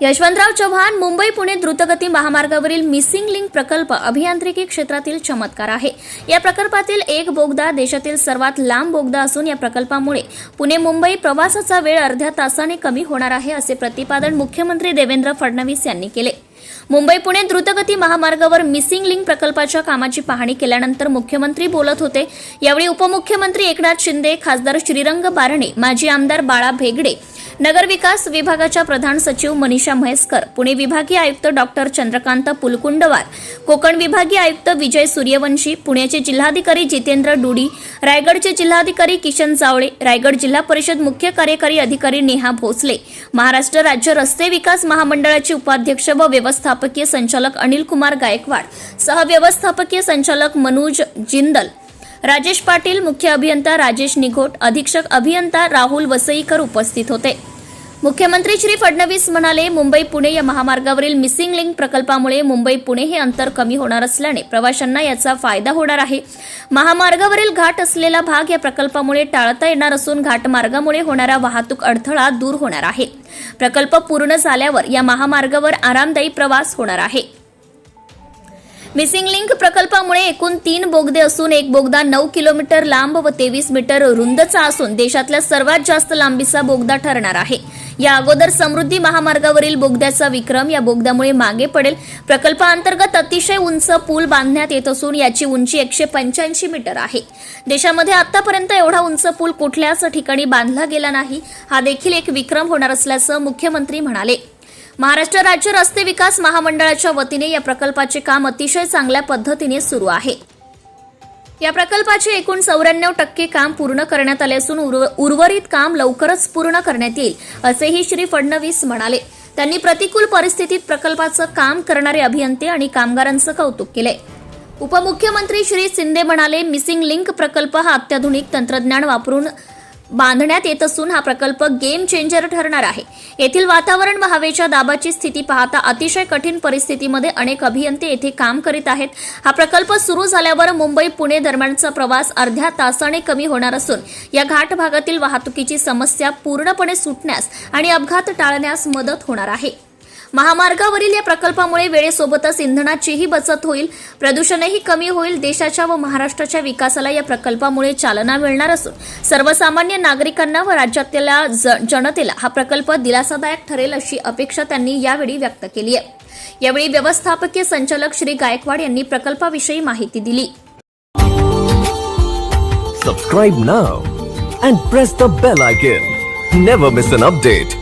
यशवंतराव चव्हाण मुंबई पुणे द्रुतगती महामार्गावरील missing link प्रकल्प अभियांत्रिकी क्षेत्रातील चमत्कार आहे. या प्रकल्पातील एक बोगदा देशातील सर्वात लांब बोगदा असून या प्रकल्पामुळे पुणे मुंबई प्रवासाचा वेळ अर्ध्या तासाने कमी होणार आहे असे प्रतिपादन मुख्यमंत्री देवेंद्र फडणवीस यांनी केले. मुंबई पुणे द्रुतगती महामार्गावर मिसिंग लिंक प्रकल्पाच्या कामाची पाहणी केल्यानंतर मुख्यमंत्री बोलत होते. यावेळी उपमुख्यमंत्री एकनाथ शिंदे खासदार श्रीरंग बारणे माजी आमदार बाळा भेगडे नगरविकास विभागाच्या प्रधान सचिव मनीषा म्हैसकर पुणे विभागीय आयुक्त डॉक्टर चंद्रकांत पुलकुंडवार कोकण विभागीय आयुक्त विजय सूर्यवंशी पुण्याचे जिल्हाधिकारी जितेंद्र डुडी रायगडचे जिल्हाधिकारी किशन जावळे रायगड जिल्हा परिषद मुख्य कार्यकारी अधिकारी नेहा भोसले महाराष्ट्र राज्य रस्ते विकास महामंडळाचे उपाध्यक्ष व व्यवस्थापकीय संचालक अनिल कुमार गायकवाड सहव्यवस्थापकीय संचालक मनोज जिंदल राजेश पाटील मुख्य अभियंता राजेश निघोट अधीक्षक अभियंता राहुल वसईकर उपस्थित होते. मुख्यमंत्री श्री फडणवीस म्हणाले मुंबई पुणे या महामार्गावरील मिसिंग लिंक प्रकल्पामुळे मुंबई पुणे हे अंतर कमी होणार असल्याने प्रवाशांना याचा फायदा होणार आहे. महामार्गावरील घाट असलेला भाग या प्रकल्पामुळे टाळता येणार असून घाटमार्गामुळे होणारा वाहतूक अडथळा दूर होणार आहे. प्रकल्प पूर्ण झाल्यावर या महामार्गावर आरामदायी प्रवास होणार आहे. मिसिंग लिंक प्रकल्पामुळे एकूण तीन बोगदे असून एक बोगदा नऊ किलोमीटर लांब व तेवीस मीटर रुंदचा असून देशातल्या सर्वात जास्त लांबीचा बोगदा ठरणार आहे. या अगोदर समृद्धी महामार्गावरील बोगद्याचा विक्रम या बोगद्यामुळे मागे पडेल. प्रकल्पाअंतर्गत अतिशय उंच पूल बांधण्यात येत असून याची उंची एकशे पंच्याऐंशी मीटर आहे. देशामध्ये आतापर्यंत एवढा उंच पूल कुठल्याच ठिकाणी बांधला गेला नाही. हा देखील एक विक्रम होणार असल्याचं मुख्यमंत्री म्हणाले. महाराष्ट्र राज्य रस्ते विकास महामंडळाच्या वतीने या प्रकल्पाचे काम अतिशय चांगल्या पद्धतीने सुरू आहे. या प्रकल्पाचे एकूण चौऱ्याण्णव टक्के काम पूर्ण करण्यात आले असून उर्वरित काम लवकरच पूर्ण करण्यात येईल असेही श्री फडणवीस म्हणाले. त्यांनी प्रतिकूल परिस्थितीत प्रकल्पाचं काम करणारे अभियंते आणि कामगारांचं कौतुक केले. उपमुख्यमंत्री श्री शिंदे म्हणाले मिसिंग लिंक प्रकल्प हा अत्याधुनिक तंत्रज्ञान वापरून बांधण्यात येत असून हा प्रकल्प गेम चेंजर ठरणार आहे. येथील वातावरण व हवेच्या दाबाची स्थिती पाहता अतिशय कठीण परिस्थितीमध्ये अनेक अभियंते येथे काम करीत आहेत. हा प्रकल्प सुरू झाल्यावर मुंबई पुणे दरम्यानचा प्रवास अर्ध्या तासाने कमी होणार असून या घाट भागातील वाहतुकीची समस्या पूर्णपणे सुटण्यास आणि अपघात टाळण्यास मदत होणार आहे. महामार्गावरील या प्रकल्पामुळे वेळेसोबतच इंधनाचीही बचत होईल प्रदूषणही कमी होईल देशाच्या व महाराष्ट्राच्या विकासाला या प्रकल्पामुळे चालना मिळणार असून सर्वसामान्य नागरिकांना व राज्यातल्या जनतेला हा प्रकल्प दिलासादायक ठरेल अशी अपेक्षा त्यांनी यावेळी व्यक्त केली आहे. यावेळी व्यवस्थापकीय संचालक श्री गायकवाड यांनी प्रकल्पाविषयी माहिती दिली. Subscribe now and press the bell icon never miss an update